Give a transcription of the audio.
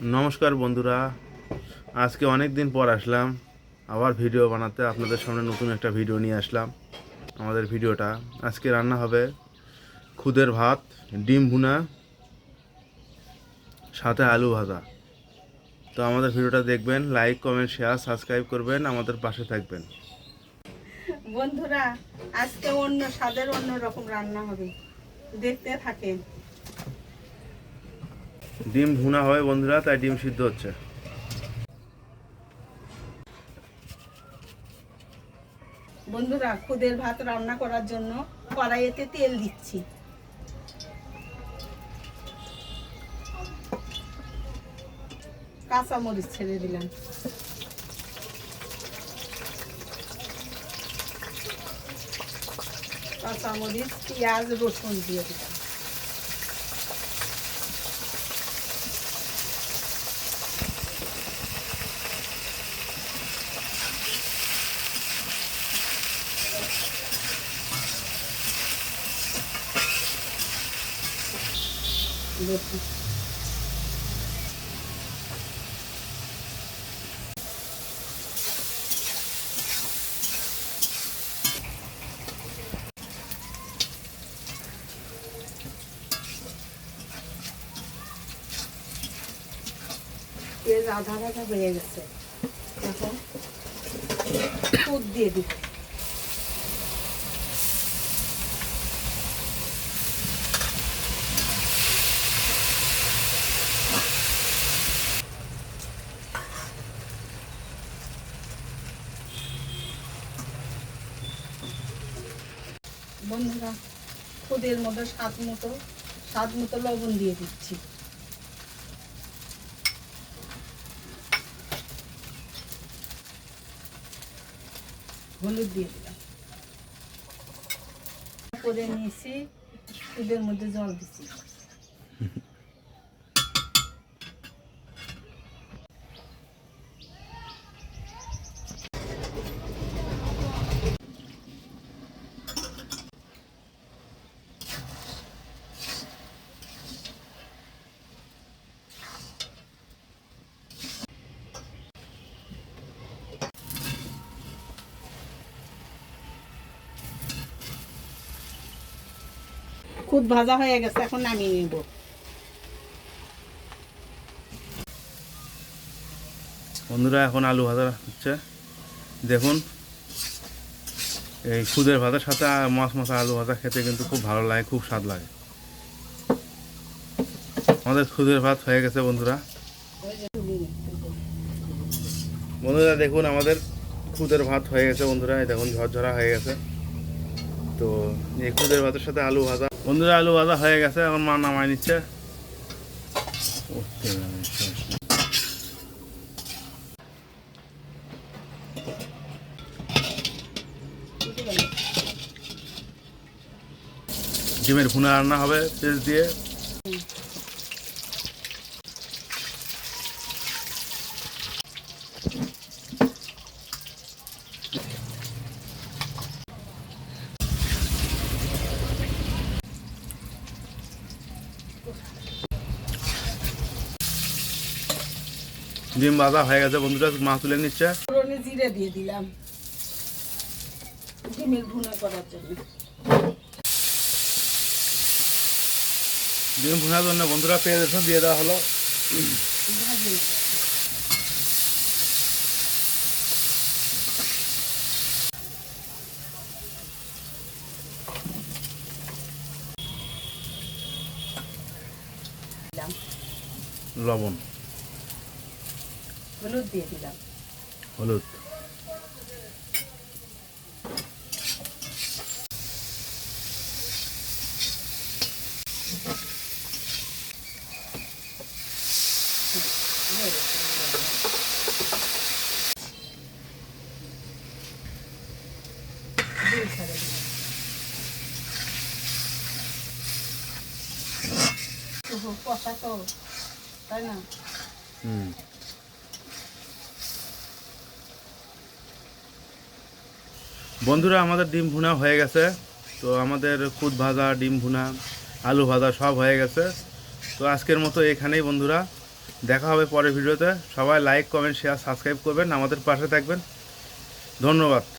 নমস্কার বন্ধুরা। আজকে অনেক দিন পর আসলাম। আবার ভিডিও বানাতে আপনাদের সামনে নতুন একটা ভিডিও নিয়ে আসলাম। আমাদের ভিডিওটা। আজকে রান্না হবে খুদের ভাত, ডিম ভুনা, সাথে আলু ভাজা। তো আমাদের ভিডিওটা দেখবেন লাইক কমেন্ট শেয়ার সাবস্ক্রাইব করবেন, আমাদের পাশে থাকবেন। বন্ধুরা, আজকে অন্য স্বাদের অন্য রকম রান্না হবে। দেখতে থাকেন। ডিম ভুনা হবে বন্ধুরা, তাই ডিম সিদ্ধ হচ্ছে। বন্ধুরা, খুদের ভাত রান্না করার জন্য কড়াইতে তেল দিচ্ছি। কাঁচা মরিচ ছেড়ে দিলাম। কাঁচা মরিচ পেঁয়াজ, রসুন দিয়ে দিলাম। রসুন পেঁয়াজ আধা ভাজা হয়ে গেছে এখন দুধ দিয়ে দিব বন্ধুরা খুদের মধ্যে স্বাদ মতো স্বাদ মতো লবণ দিয়ে দিচ্ছি। হলুদ দিয়ে দিলাম। করে নিয়েছি খুদের মধ্যে জল দিচ্ছি। খুদ ভাজা হয়ে গেছে, এখন নামিয়ে নেব। বন্ধুরা, এখন আলু ভাজা হচ্ছে। দেখুন, এই খুদের ভাতের সাথে মাছ মাথা আলু ভাজা খেতে কিন্তু খুব ভালো লাগে, খুব স্বাদ লাগে। আমাদের খুদের ভাত হয়ে গেছে, বন্ধুরা। বন্ধুরা, দেখুন, আমাদের খুদের ভাত হয়ে গেছে, বন্ধুরা। দেখুন, ঝরঝরা হয়ে গেছে। তো, এই খুদের ভাতের সাথে আলু ভাজা বন্ধুরা, আলু ভাজা হয়ে গেছে আমার মা নামায় নিচ্ছে। ডিমের ভুনা রান্না হবে, পেঁয়াজ দিয়ে ডিম ভাজা হয়ে গেছে বন্ধুরা মাছ তুলে নিচ্ছে। পুরনে জিরে দিয়ে দিলাম। ডিমের ভুনা করার জন্য। ডিম ভুনার জন্য বন্ধুরা পেঁয়াজ রসুন দিয়ে দেওয়া হলো। লবণ। হলুদ দিয়ে দিলাম। হলুদ। কষা তো তাই না? হুম। বন্ধুরা, আমাদের ডিম ভুনা হয়ে গেছে। তো আমাদের খুদ ভাজা, ডিম ভুনা, আলু ভাজা সব হয়ে গেছে। তো আজকের মতো এখানেই বন্ধুরা। দেখা হবে পরের ভিডিওতে। সবাই লাইক কমেন্ট শেয়ার সাবস্ক্রাইব করবেন। আমাদের পাশে থাকবেন। ধন্যবাদ।